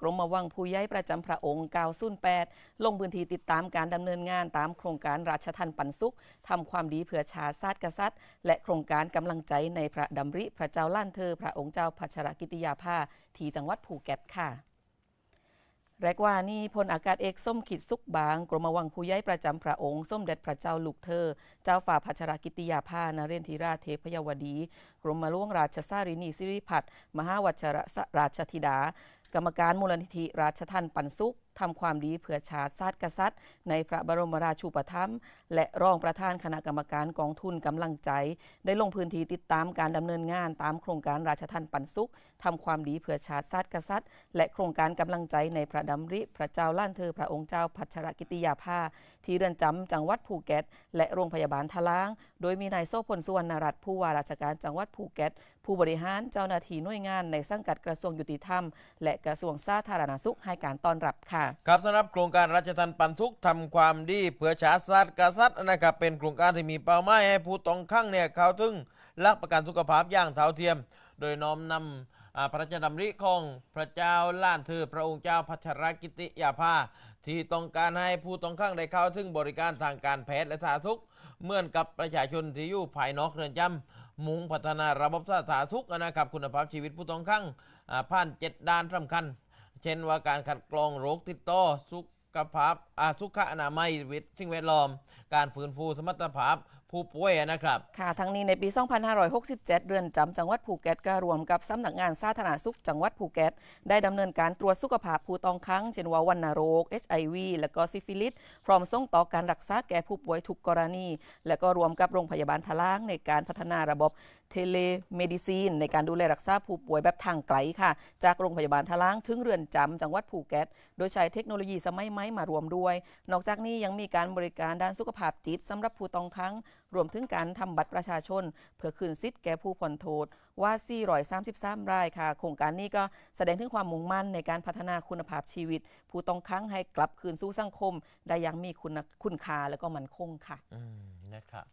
กรมวังผู้ใหญ่ประจำพระองค์908ลงพื้นที่ติดตามการดำเนินงานตามโครงการราชทันปันสุขทำความดีเพื่อชาติศาตร์กษัตริย์ และโครงการกำลังใจในพระดำริพระเจ้าล้านเธอ พระองค์เจ้าพัชรกิติยาภาที่จังหวัดภูเก็ตค่ะแรกว่านี่พลอากาศเอกส้มขิดสุขบาง กรมวังผู้ใหญ่ประจำพระองค์ ส้มเด็จพระเจ้าลูกเธอ เจ้าฝ่าพัชรกิติยาภานเรนทิราเทพยวดี กรมหลวงราชสารินีสิริพัฒน์มหาวัชรราชธิดา กรรมการมูลนิธิราชทันปันสุข ทำความดีเพื่อชาติศาสตร์กษัตริย์ ในพระบรมราชูปถัมภ์และรองประธานคณะกรรมการกองทุนกำลังใจ ได้ลงพื้นที่ติดตามการดำเนินงานตามโครงการราชทันปันสุขทำความดีเพื่อชาติศาสตร์กษัตริย์ และโครงการกำลังใจในพระดำริ พระเจ้าล้านเธอพระองค์เจ้าพัชรกิติยาภาที่เรือนจำจังหวัดภูเก็ต และโรงพยาบาลทะลาง โดยมีนายโซพลสุวรรณรัตน์ผู้ว่าราชการจังหวัดภูเก็ต ผู้บริหารเจ้าหน้าที่หน่วยงานในสังกัดกระทรวงยุติธรรม และกระทรวงสาธารณสุขให้การต้อนรับค่ะครับสำหรับโครงการราชทันปันทุกทำความดีเพื่อชาติศาสตร์กษัตริย์นะครับเป็นโครงการที่มีเป้าหมายให้ผู้ต้องขังเนี่ยเข้าถึงหลักประกันสุขภาพอย่างเท่าเทียม โดยน้อมนำอ่าพระราชดำริของพระเจ้าล้านเธอพระองค์เจ้าพัชรกิติยาภาที่ต้องการให้ผู้ต้องขังได้เข้าถึงบริการทางการแพทย์และสาธารณสุขเหมือนกับประชาชนที่อยู่ภายนอกเรือนจำมุ่งพัฒนาระบบสาธารณสุขนะครับคุณภาพชีวิตผู้ต้องขังผ่านเจ็ดด้านสำคัญ เช่นว่าการคัดกรองโรคติดต่อสุขภาพอาสุขอนามัยวิตสิ่งแวดล้อม การฟื้นฟูสมรรถภาพ ผู้ป่วยนะครับ ค่ะ ทั้งนี้ในปี 2567 เรือนจำจังหวัดภูเก็ตก็รวมกับสำนักงานสาธารณสุขจังหวัดภูเก็ต ได้ดำเนินการตรวจสุขภาพผู้ต้องขังเช่นว่าวัณโรค HIV และก็ซิฟิลิส พร้อมส่งต่อการรักษาแก่ผู้ป่วยทุกกรณี และก็รวมกับโรงพยาบาลทะลางในการพัฒนาระบบเทเลเมดิซีน ในการดูแลรักษาผู้ป่วยแบบทางไกลค่ะ จากโรงพยาบาลทะลางถึงเรือนจำจังหวัดภูเก็ต โดยใช้เทคโนโลยีสมัยใหม่มารวมด้วย นอกจากนี้ยังมีการบริการด้านสุขภาพจิตสำหรับผู้ต้องขัง รวมถึงการทำบัตรประชาชน เพื่อคืนสิทธิ์แก่ผู้ผ่อนโทษว่า 433 รายค่ะ โครงการนี้ก็แสดงถึงความมุ่งมั่นในการพัฒนาคุณภาพชีวิต ผู้ต้องขังให้กลับคืนสู่สังคม ได้อย่างมีคุณคุณค่าและก็มั่นคงค่ะอืมนะครับ